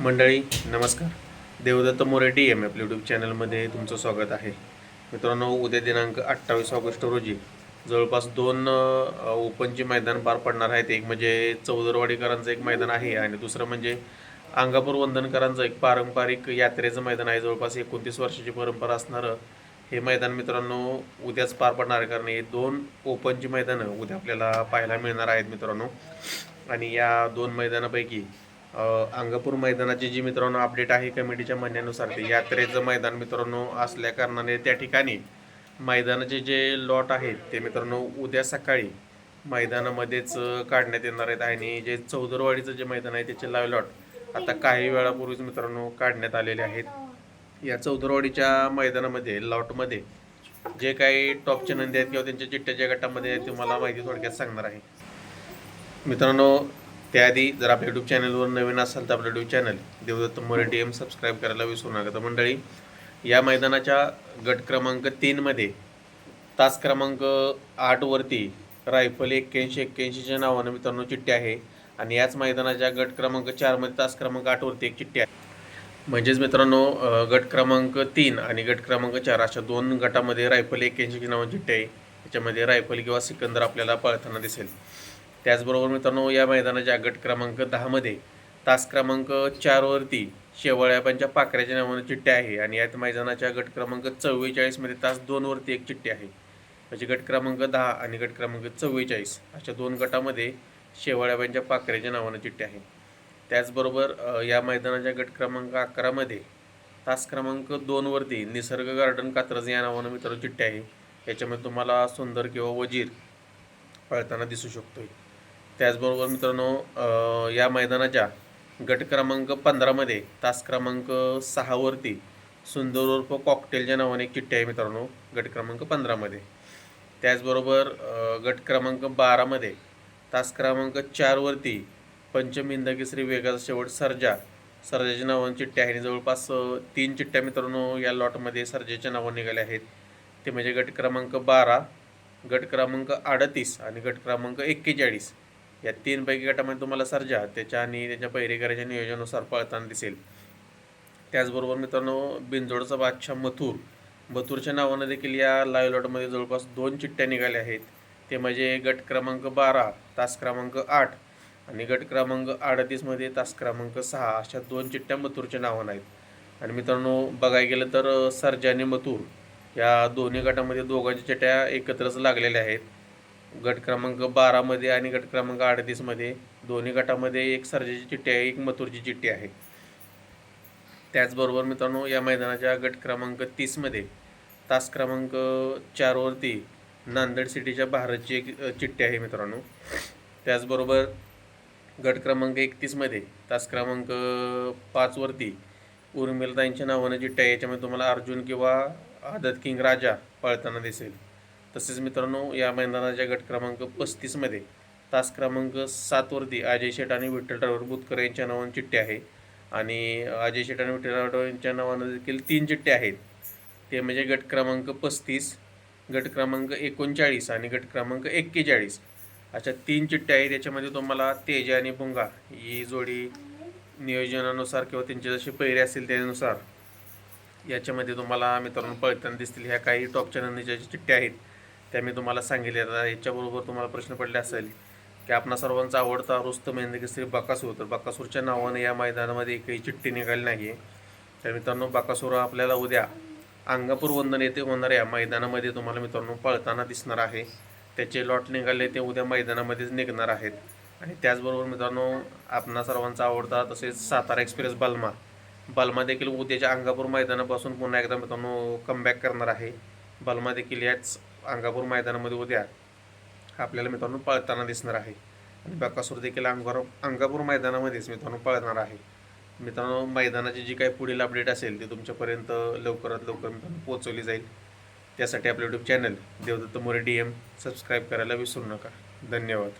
मंडळी नमस्कार. Devdatta More D M F YouTube चॅनलमध्ये तुमचं स्वागत आहे. मित्रांनो उद्या दिनांक अठ्ठावीस ऑगस्ट रोजी जवळपास दोन ओपनचे ओपनची मैदान पार पडणार आहेत. एक म्हणजे चौदरवाडीकरांचं एक मैदान आहे आणि दुसरं म्हणजे अंगापूर वंदनकरांचं एक पारंपरिक यात्रेचं मैदान आहे. जवळपास एकोणतीस वर्षाची परंपरा असणारं हे मैदान मित्रांनो उद्याच पार पडणार आहे. कारण हे दोन ओपनची मैदानं उद्या आपल्याला पाहायला मिळणार आहेत मित्रांनो. आणि या दोन मैदानापैकी अंगापूर मैदानाची जी मित्रांनो अपडेट आहे कमिटीच्या म्हणण्यानुसार ते यात्रेचं मैदान मित्रांनो असल्या कारणाने त्या ठिकाणी मैदानाचे जे लॉट आहेत ते मित्रांनो उद्या सकाळी मैदानामध्येच काढण्यात येणार आहेत आणि जे चौदरवाडीचं जे मैदान आहे त्याचे लाईव्ह लॉट आता काही वेळापूर्वीच मित्रांनो काढण्यात आलेले आहेत. या चौदरवाडीच्या मैदानामध्ये लॉटमध्ये जे काही टॉपचे नंदी आहेत किंवा त्यांच्या चिट्ट्याच्या गटामध्ये तुम्हाला माहिती थोडक्यात सांगणार आहे. मित्रांनो त्याआधी जर आपल्या यूट्यूब चॅनलवर नवीन असाल तर आपलं YouTube channel Devdatta More D M subscribe करायला विसरू नका. तर मंडळी या मैदानाच्या गट क्रमांक तीनमध्ये तास क्रमांक आठवरती रायफल एक्क्याऐंशी एक्क्याऐंशीच्या नावानं मित्रांनो चिठ्ठी आहे आणि याच मैदानाच्या गट क्रमांक चारमध्ये तास क्रमांक आठवरती एक चिठ्ठी आहे. म्हणजेच मित्रांनो गट क्रमांक तीन आणि गट क्रमांक चार अशा दोन गटामध्ये रायफल एक्क्याऐंशीची नावाची चिठ्ठी आहे. त्याच्यामध्ये रायफल किंवा सिकंदर आपल्याला पळताना दिसेल. त्याचबरोबर मित्रांनो या मैदानाच्या गट क्रमांक दहामध्ये तास क्रमांक चारवरती शेवळ्यापांच्या पाकऱ्याच्या नावानं चिठ्ठी आहे आणि यात मैदानाच्या गट क्रमांक चव्वेचाळीसमध्ये तास दोनवरती एक चिठ्ठी आहे. म्हणजे गट क्रमांक दहा आणि गट क्रमांक चव्वेचाळीस अशा दोन गटामध्ये शेवळ्याबाईंच्या पाकऱ्याच्या नावानं चिठ्ठी आहे. त्याचबरोबर या मैदानाच्या गट क्रमांक अकरामध्ये तास क्रमांक दोनवरती निसर्ग गार्डन कात्रज या नावानं मित्रांनो चिठ्ठी आहे. याच्यामध्ये तुम्हाला सुंदर किंवा वजीर पळताना दिसू शकतोय. त्याचबरोबर मित्रांनो या मैदानाच्या गट क्रमांक पंधरामध्ये तास क्रमांक सहावरती सुंदर उर्फ कॉकटेलच्या नावाने एक चिठ्ठी आहे मित्रांनो गट क्रमांक पंधरामध्ये त्याचबरोबर गट क्रमांक बारामध्ये तास क्रमांक चारवरती पंचमिंद केसरी वेगाचा शेवट सर्जा. सर्जाच्या नावाने चिठ्ठ्या आहे आणि जवळपास तीन चिठ्ठ्या मित्रांनो या लॉटमध्ये सर्जाच्या नावाने निघाल्या आहेत. ते म्हणजे गट क्रमांक बारा गट क्रमांक अडतीस आणि गट क्रमांक एक्केचाळीस. या तीनपैकी गटामध्ये तुम्हाला सर्जा त्याच्या आणि त्याच्या पहिरेकराच्या नियोजनानुसार पळताना दिसेल. त्याचबरोबर मित्रांनो बिनजोडचा बादशाह मथुर. मथुरच्या नावानं देखील या लाईव्ह लॉटमध्ये जवळपास दोन चिठ्ठ्या निघाल्या आहेत. ते म्हणजे गट क्रमांक बारा तास क्रमांक आठ आणि गट क्रमांक अडतीसमध्ये तास क्रमांक सहा अशा दोन चिठ्ठ्या मथुरच्या नावानं आहेत. आणि मित्रांनो बघायला गेलं तर सर्जा आणि मथुर या दोन्ही गटामध्ये दोघांच्या चिठ्ठ्या एकत्रच लागलेल्या आहेत. गट क्रमांक बारामध्ये आणि गट क्रमांक अडतीसमध्ये दोन्ही गटामध्ये एक सर्जेची चिठ्ठी आहे एक मथुरची चिठ्ठी आहे. त्याचबरोबर मित्रांनो या मैदानाच्या गट क्रमांक तीसमध्ये तास क्रमांक चारवरती नांदेड सिटीच्या भारतची एक चिठ्ठी आहे मित्रांनो. त्याचबरोबर गट क्रमांक एकतीसमध्ये तास क्रमांक पाचवरती उर्मिलताईंच्या नावानं चिठ्ठी आहे. याच्यामध्ये तुम्हाला अर्जुन किंवा आदत किंग राजा पळताना दिसेल. तसेच मित्रांनो या मैदानाच्या गट क्रमांक पस्तीसमध्ये तास क्रमांक सातवरती अजय शेठ आणि विठ्ठल ड्रायव्हर बुतकर यांच्या नावानं चिठ्ठी आहे. आणि अजय शेठ आणि विठ्ठल ड्रायव्हर यांच्या नावानं देखील तीन चिठ्ठे आहेत. ते म्हणजे गट क्रमांक पस्तीस गट क्रमांक एकोणचाळीस आणि गट क्रमांक एक्केचाळीस. अशा तीन चिठ्ठ्या आहेत. याच्यामध्ये तुम्हाला तेजा आणि भुंगा ही जोडी नियोजनानुसार किंवा त्यांचे जसे पैरे असतील त्यानुसार याच्यामध्ये तुम्हाला मित्रांनो पळताना दिसतील. ह्या काही टॉपच्या नंदीच्या ज्या चिठ्ठ्या आहेत त्या मी तुम्हाला सांगितले आता याच्याबरोबर तुम्हाला प्रश्न पडले असेल की आपणा सर्वांचा आवडता रुस्तम श्री बकासूर. तर बकासूरच्या नावाने या मैदानामध्ये एकही चिठ्ठी निघाली नाही आहे तर मित्रांनो बकासूर आपल्याला उद्या अंगापूर वंदन येथे होणाऱ्या मैदानामध्ये तुम्हाला मित्रांनो पळताना दिसणार आहे. त्याचे लॉट निघाले ते उद्या मैदानामध्येच निघणार आहेत. आणि त्याचबरोबर मित्रांनो आपणा सर्वांचा आवडता तसेच सातारा एक्सप्रेस बल्मा. बल्मा देखील उद्याच्या अंगापूर मैदानापासून पुन्हा एकदा मित्रांनो कमबॅक करणार आहे. बल्मा देखील याच अंगापूर मैदानामध्ये उद्या आपल्याला मित्रांनो पळताना दिसणार आहे. आणि बकासूर देखील अंगावर अंगापूर मैदानामध्येच मित्रांनो पळणार आहे. मित्रांनो मैदानाची जी काही पुढील अपडेट असेल ती तुमच्यापर्यंत लवकरात लवकर मित्रांनो पोहोचवली जाईल. त्यासाठी आपलं YouTube channel Devdatta More D M subscribe करायला विसरू नका. धन्यवाद.